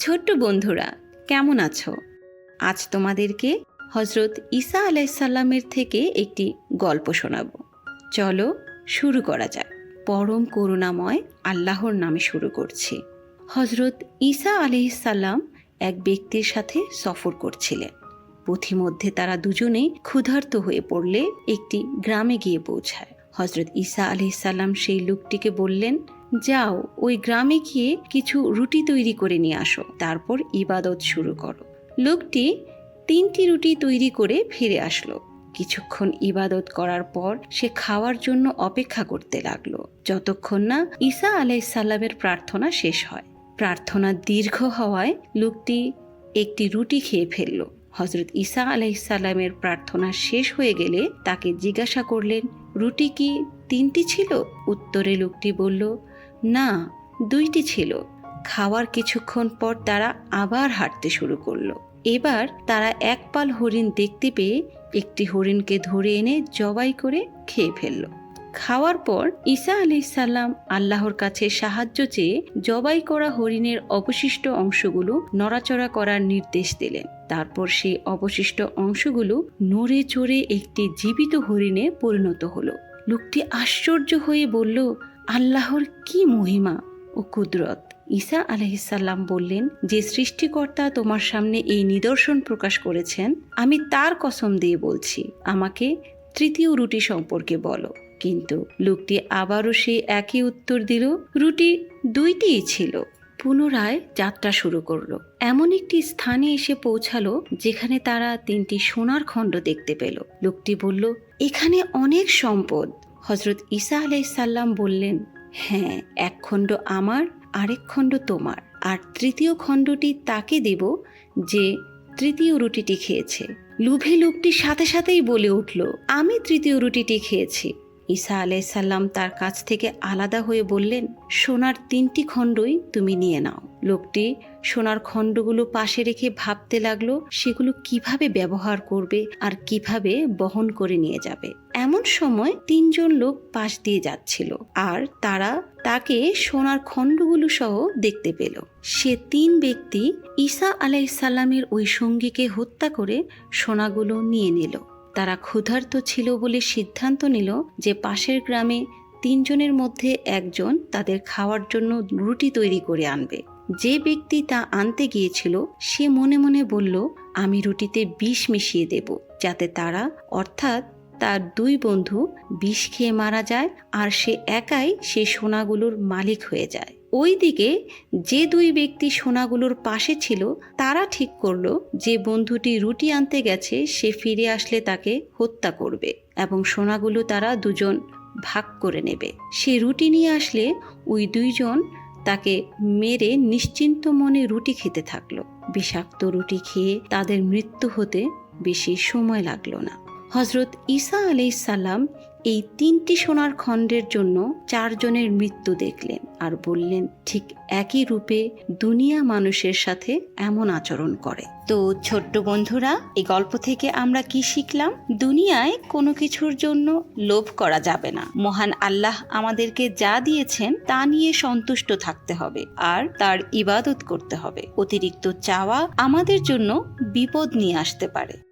ছোট্ট বন্ধুরা, কেমন আছো? আজ তোমাদেরকে হজরত ঈসা আলাইসাল্লামের থেকে একটি গল্প শোনাবো। চলো শুরু করা যাক। পরম করুণাময় আল্লাহর নামে শুরু করছি। হজরত ঈসা আলাইসাল্লাম এক ব্যক্তির সাথে সফর করছিলেন। পথিমধ্যে তারা দুজনেই ক্ষুধার্ত হয়ে পড়লে একটি গ্রামে গিয়ে পৌঁছায়। হজরত ঈসা আলাইসাল্লাম সেই লোকটিকে বললেন যাও, ওই গ্রামে গিয়ে কিছু রুটি তৈরি করে নিয়ে আসো। তারপর ইবাদত শুরু করো। লোকটি তিনটি রুটি তৈরি করে ফিরে আসলো। কিছুক্ষণ ইবাদত করার পর সে খাওয়ার জন্য অপেক্ষা করতে লাগল। যতক্ষণ না ঈসা আলাইসাল্লামের প্রার্থনা শেষ হয়। প্রার্থনা দীর্ঘ হওয়ায় লোকটি একটি রুটি খেয়ে ফেলল। হজরত ঈসা আলাইসাল্লামের প্রার্থনা শেষ হয়ে গেলে তাকে জিজ্ঞাসা করলেন, রুটি কি তিনটি ছিল? উত্তরে লোকটি বলল না, দুইটি ছিল। খাওয়ার কিছুক্ষণ পর তারা আবার হাঁটতে শুরু করল। এবার তারা এক পাল হরিণ দেখতে পেয়ে একটি হরিণকে ধরে এনে জবাই করে খেয়ে ফেলল। খাওয়ার পর ঈসা আলি সাল্লাম আল্লাহর কাছে সাহায্য চেয়ে জবাই করা হরিণের অবশিষ্ট অংশগুলো নড়াচড়া করার নির্দেশ দিলেন। তারপর সেই অবশিষ্ট অংশগুলো নড়ে চড়ে একটি জীবিত হরিণে পরিণত হলো। লোকটি আশ্চর্য হয়ে বলল আল্লাহর কি মহিমা ও কুদরত? ঈসা আলহিসাল্লাম বললেন, যে সৃষ্টিকর্তা তোমার সামনে এই নিদর্শন প্রকাশ করেছেন, আমি তার কসম দিয়ে বলছি, আমাকে তৃতীয় রুটি সম্পর্কে বলো। কিন্তু লোকটি আবারও সেই একই উত্তর দিল, রুটি দুইটিই ছিল। পুনরায় যাত্রা শুরু করল। এমন একটি স্থানে এসে পৌঁছালো, যেখানে তারা তিনটি সোনার খণ্ড দেখতে পেল। লোকটি বলল, এখানে অনেক সম্পদ। হজরত ঈসা আলাইসাল্লাম বললেন হ্যাঁ এক খণ্ড আমার, আরেক খণ্ড তোমার। আর তৃতীয় খণ্ডটি তাকে দেব যে তৃতীয় রুটিটি খেয়েছে। লুভে লোকটি সাথে সাথেই বলে উঠল, আমি তৃতীয় রুটিটি খেয়েছি। ঈসা আলাইসাল্লাম তার কাছ থেকে আলাদা হয়ে বললেন, সোনার তিনটি খণ্ডই তুমি নিয়ে নাও। লোকটি সোনার খণ্ডগুলো পাশে রেখে ভাবতে লাগল, সেগুলো কীভাবে ব্যবহার করবে আর কীভাবে বহন করে নিয়ে যাবে? এমন সময় তিনজন লোক পাশ দিয়ে যাচ্ছিল আর তারা তাকে সোনার খণ্ডগুলো সহ দেখতে পেল। সে তিন ব্যক্তি ঈসা আলাইসাল্লামের ওই সঙ্গীকে হত্যা করে সোনাগুলো নিয়ে নিল। তারা ক্ষুধার্ত ছিল বলে সিদ্ধান্ত নিল যে পাশের গ্রামে তিনজনের মধ্যে একজন তাদের খাওয়ার জন্য রুটি তৈরি করে আনবে। যে ব্যক্তি তা আনতে গিয়েছিল, সে মনে মনে বলল, আমি রুটিতে বিষ মিশিয়ে দেব, যাতে তারা, অর্থাৎ তার দুই বন্ধু, বিষ খেয়ে মারা যায় আর সে একাই সে সোনাগুলোর মালিক হয়ে যায়। ওইদিকে যে দুই ব্যক্তি সোনাগুলোর পাশে ছিল, তারা ঠিক করল যে বন্ধুটি রুটি আনতে গেছে, সে ফিরে আসলে তাকে হত্যা করবে এবং সোনাগুলো তারা দুজন ভাগ করে নেবে। সে রুটি নিয়ে আসলে ওই দুইজন তাকে মেরে নিশ্চিন্ত মনে রুটি খেতে থাকল। বিষাক্ত রুটি খেয়ে তাদের মৃত্যু হতে বেশি সময় লাগল না। হজরত ঈসা আলাই সাল্লাম এই তিনটি সোনার খণ্ডের জন্য চারজনের মৃত্যু দেখলেন আর বললেন, ঠিক একই রূপে দুনিয়া মানুষের সাথে এমন আচরণ করে। তো ছোট্ট বন্ধুরা, এই গল্প থেকে আমরা কি শিখলাম? দুনিয়ায় কোনো কিছুর জন্য লোভ করা যাবে না। মহান আল্লাহ আমাদেরকে যা দিয়েছেন তা নিয়ে সন্তুষ্ট থাকতে হবে আর তার ইবাদত করতে হবে। অতিরিক্ত চাওয়া আমাদের জন্য বিপদ নিয়ে আসতে পারে।